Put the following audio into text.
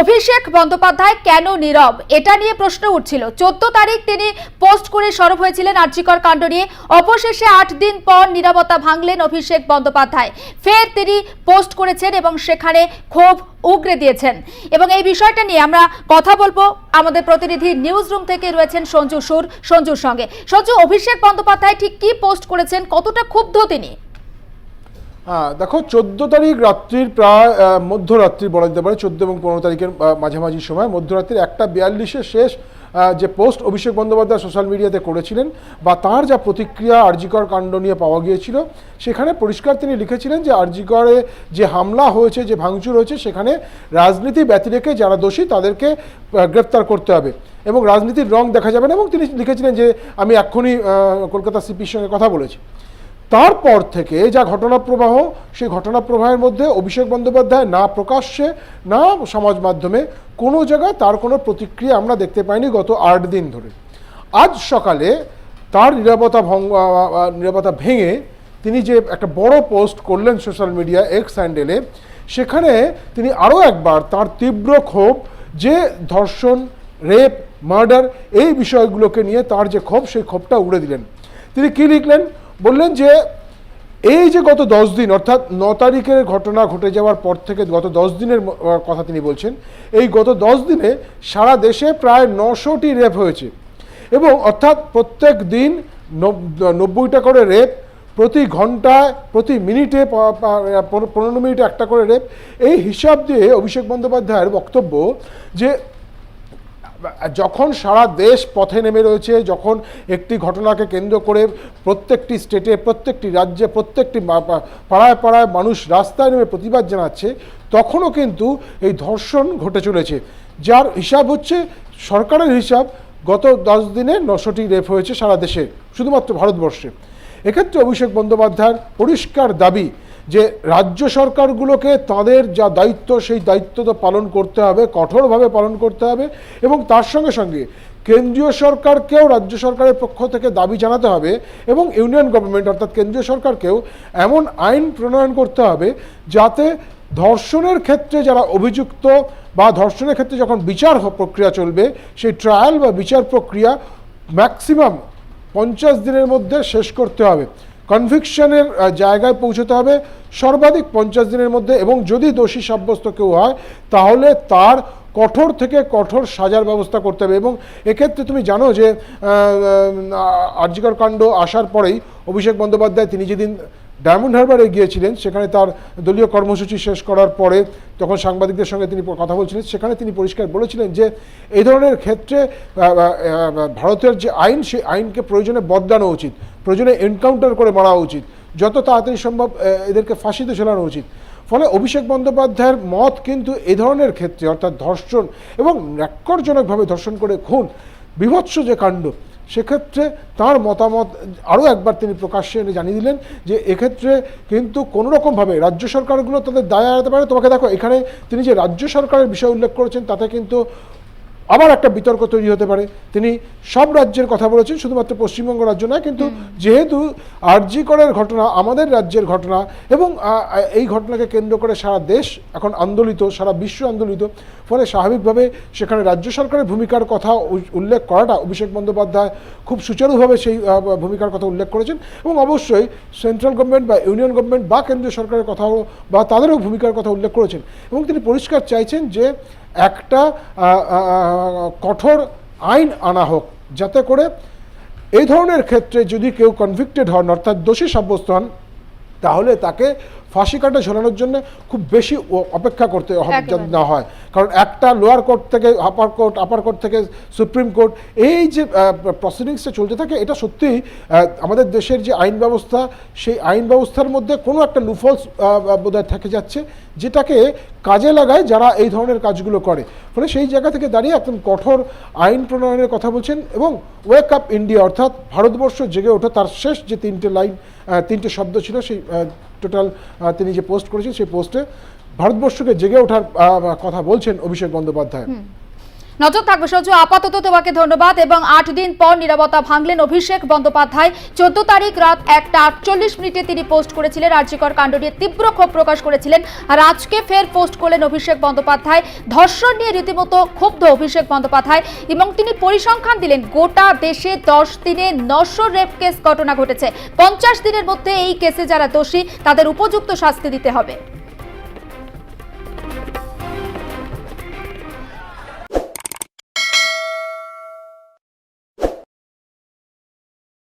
অভিষেক বন্দ্যোপাধ্যায় কেন নীরব? এটা নিয়ে প্রশ্ন উঠছিল। চোদ্দ তারিখ তিনি পোস্ট করে সরব হয়েছিলেন আর্যিকর কাণ্ড নিয়ে। অবশেষে আট দিন পর নীরবতা ভাঙলেন অভিষেক বন্দ্যোপাধ্যায়। ফের তিনি পোস্ট করেছেন এবং সেখানে ক্ষোভ উগরে দিয়েছেন। এবং এই বিষয়টা নিয়ে আমরা কথা বলব আমাদের প্রতিনিধি নিউজ রুম থেকে রয়েছেন সঞ্জু সুর সঞ্জুর সঙ্গে। সঞ্জু, অভিষেক বন্দ্যোপাধ্যায় ঠিক কি পোস্ট করেছেন? কতটা ক্ষুব্ধ তিনি? হ্যাঁ দেখো, চোদ্দ তারিখ রাত্রির প্রায় মধ্যরাত্রি বলা যেতে পারে, চোদ্দ এবং পনেরো তারিখের মাঝামাঝি সময়। মধ্যরাত্রির একটা বিয়াল্লিশের শেষ যে পোস্ট অভিষেক বন্দ্যোপাধ্যায় সোশ্যাল মিডিয়াতে করেছিলেন বা তার যা প্রতিক্রিয়া আরজিকর কাণ্ড নিয়ে পাওয়া গিয়েছিল, সেখানে পরিষ্কার তিনি লিখেছিলেন যে আরজিকরে যে হামলা হয়েছে, যে ভাঙচুর হয়েছে, সেখানে রাজনীতি ব্যতি রেখে যারা দোষী, তাদেরকে গ্রেপ্তার করতে হবে এবং রাজনীতির রং দেখা যাবে না এবং তিনি লিখেছিলেন যে, আমি এক্ষুনি কলকাতা সিপির সঙ্গে কথা বলেছি। তারপর থেকে যা ঘটনা প্রবাহ, সেই ঘটনা প্রবাহের মধ্যে অভিষেক বন্দ্যোপাধ্যায় না প্রকাশ্যে, না সমাজ মাধ্যমে, কোনো জায়গায় তার কোনো প্রতিক্রিয়া আমরা দেখতে পাইনি গত আট দিন ধরে। আজ সকালে তার নিরাপত্তা ভঙ্গ নিরাপত্তা ভেঙে তিনি যে একটা বড় পোস্ট করলেন সোশ্যাল মিডিয়া এক্স হ্যান্ডেলে সেখানে তিনি আরও একবার তার তীব্র ক্ষোভ যে ধর্ষণ, রেপ, মার্ডার এই বিষয়গুলোকে নিয়ে তার যে ক্ষোভ, সেই ক্ষোভটা উড়ে দিলেন। তিনি কি লিখলেন? বললেন যে এই যে গত দশ দিন, অর্থাৎ ন তারিখের ঘটনা ঘটে যাওয়ার পর থেকে গত দশ দিনের কথা তিনি বলছেন, এই গত দশ দিনে সারা দেশে প্রায় নশোটি রেপ হয়েছে। এবং অর্থাৎ প্রত্যেক দিন নব- নব্বইটা করে রেপ, প্রতি ঘন্টায়, প্রতি মিনিটে পনেরো মিনিটে একটা করে রেপ। এই হিসাব দিয়ে অভিষেক বন্দ্যোপাধ্যায়ের বক্তব্য যে যখন সারা দেশ পথে নেমে রয়েছে, যখন একটি ঘটনাকে কেন্দ্র করে প্রত্যেকটি স্টেটে প্রত্যেকটি রাজ্যে, প্রত্যেকটি পাড়ায় পাড়ায় মানুষ রাস্তায় নেমে প্রতিবাদ জানাচ্ছে, তখনও কিন্তু এই ধর্ষণ ঘটে চলেছে। যার হিসাব হচ্ছে, সরকারের হিসাব গত দশ দিনে নশোটি রেপ হয়েছে সারা দেশে, শুধুমাত্র ভারতবর্ষে। এক্ষেত্রে অভিষেক বন্দ্যোপাধ্যায়ের পরিষ্কার দাবি যে রাজ্য সরকারগুলোকে তাদের যা দায়িত্ব, সেই দায়িত্ব তো পালন করতে হবে, কঠোরভাবে পালন করতে হবে এবং তার সঙ্গে সঙ্গে কেন্দ্রীয় সরকারকেও রাজ্য সরকারের পক্ষ থেকে দাবি জানাতে হবে এবং ইউনিয়ন গভর্নমেন্ট অর্থাৎ কেন্দ্রীয় সরকারকেও এমন আইন প্রণয়ন করতে হবে যাতে ধর্ষণের ক্ষেত্রে যারা অভিযুক্ত বা ধর্ষণের ক্ষেত্রে যখন বিচার প্রক্রিয়া চলবে, সেই ট্রায়াল বা বিচার প্রক্রিয়া ম্যাক্সিমাম পঞ্চাশ দিনের মধ্যে শেষ করতে হবে। কনভিকশনের জায়গায় পৌঁছতে হবে সর্বাধিক পঞ্চাশ দিনের মধ্যে এবং যদি দোষী সাব্যস্ত কেউ হয়, তাহলে তার কঠোর থেকে কঠোর সাজার ব্যবস্থা করতে হবে এবং এক্ষেত্রে তুমি জানো যে আর্যিকর কাণ্ড আসার পরেই অভিষেক বন্দ্যোপাধ্যায় তিনি যেদিন ডায়মন্ড হারবারে গিয়েছিলেন, সেখানে তার দলীয় কর্মসূচি শেষ করার পরে তখন সাংবাদিকদের সঙ্গে তিনি কথা বলছিলেন, সেখানে তিনি পরিষ্কার বলেছিলেন যে এই ধরনের ক্ষেত্রে ভারতের যে আইন, সেই আইনকে প্রয়োজনে বদলানো উচিত, প্রয়োজনে এনকাউন্টার করে মারা উচিত, যত তাড়াতাড়ি সম্ভব এদেরকে ফাঁসিতে ঝোলানো উচিত। ফলে অভিষেক বন্দ্যোপাধ্যায়ের মত কিন্তু এ ধরনের ক্ষেত্রে, অর্থাৎ ধর্ষণ এবং ন্যাক্করজনকভাবে ধর্ষণ করে খুন, বিভৎস যে কাণ্ড সেক্ষেত্রে তার মতামত, আরও একবার তিনি প্রকাশ্যে এনে জানিয়ে দিলেন যে এক্ষেত্রে কিন্তু কোনো রকমভাবে রাজ্য সরকারগুলো তাদের দায় এড়াতে পারে। তোমাকে দেখো, এখানে তিনি যে রাজ্য সরকারের বিষয় উল্লেখ করেছেন, তাতে কিন্তু আবার একটা বিতর্ক তৈরি হতে পারে। তিনি সব রাজ্যের কথা বলেছেন শুধুমাত্র পশ্চিমবঙ্গ রাজ্য নয় কিন্তু যেহেতু আরজি করের ঘটনা আমাদের রাজ্যের ঘটনা এবং এই ঘটনাকে কেন্দ্র করে সারা দেশ এখন আন্দোলিত সারা বিশ্ব আন্দোলিত ফলে স্বাভাবিকভাবে সেখানে রাজ্য সরকারের ভূমিকার কথা উল্লেখ করাটা অভিষেক বন্দ্যোপাধ্যায় খুব সুচারুভাবে সেই ভূমিকার কথা উল্লেখ করেছেন এবং অবশ্যই সেন্ট্রাল গভর্নমেন্ট বা ইউনিয়ন গভর্নমেন্ট বা কেন্দ্রীয় সরকারের কথাও বা তাদেরও ভূমিকার কথা উল্লেখ করেছেন এবং তিনি পরিষ্কার চাইছেন যে একটা কঠোর আইন আনা হোক, যাতে করে এই ধরনের ক্ষেত্রে যদি কেউ কনভিক্টেড হন, অর্থাৎ দোষী সাব্যস্ত হন, তাহলে তাকে ফাঁসি কাটা ঝোলানোর জন্য খুব বেশি অপেক্ষা করতে হবে। যাতে না হয় কারণ একটা লোয়ার কোর্ট থেকে আপার কোর্ট আপার কোর্ট থেকে সুপ্রিম কোর্ট এই যে প্রসিডিংসটা চলতে থাকে এটা সত্যিই আমাদের দেশের যে আইন ব্যবস্থা সেই আইন ব্যবস্থার মধ্যে কোনো একটা লুফলস বোধহয় থেকে যাচ্ছে যেটাকে কাজে লাগায় যারা এই ধরনের কাজগুলো করে ফলে সেই জায়গা থেকে দাঁড়িয়ে একদম কঠোর আইন প্রণয়নের কথা বলছেন এবং ওয়েক আপ ইন্ডিয়া অর্থাৎ ভারতবর্ষ জেগে ওঠা তার শেষ যে তিনটে লাইন তিনটে শব্দ ছিল সেই টোটাল তিনি যে পোস্ট করেছেন সেই পোস্টে ভারতবর্ষকে জেগে ওঠার কথা বলছেন অভিষেক বন্দ্যোপাধ্যায়। নজর থাকবে সহজ আপাতত তোমাকে ধন্যবাদ এবং আট দিন পর নিরাপত্তা ভাঙলেন অভিষেক বন্দ্যোপাধ্যায়। চোদ্দ তারিখ রাত একটা আটচল্লিশ মিনিটে তিনি পোস্ট করেছিলেন, রাজ্যকর কাণ্ড নিয়ে তীব্র ক্ষোভ প্রকাশ করেছিলেন। আর আজকে ফের পোস্ট করলেন অভিষেক বন্দ্যোপাধ্যায়। ধর্ষণ নিয়ে রীতিমতো ক্ষুব্ধ অভিষেক বন্দ্যোপাধ্যায় এবং তিনি পরিসংখ্যান দিলেন, গোটা দেশে দশ দিনে নশো রেপ কেস ঘটনা ঘটেছে। পঞ্চাশ দিনের মধ্যে এই কেসে যারা দোষী, তাদের উপযুক্ত শাস্তি দিতে হবে।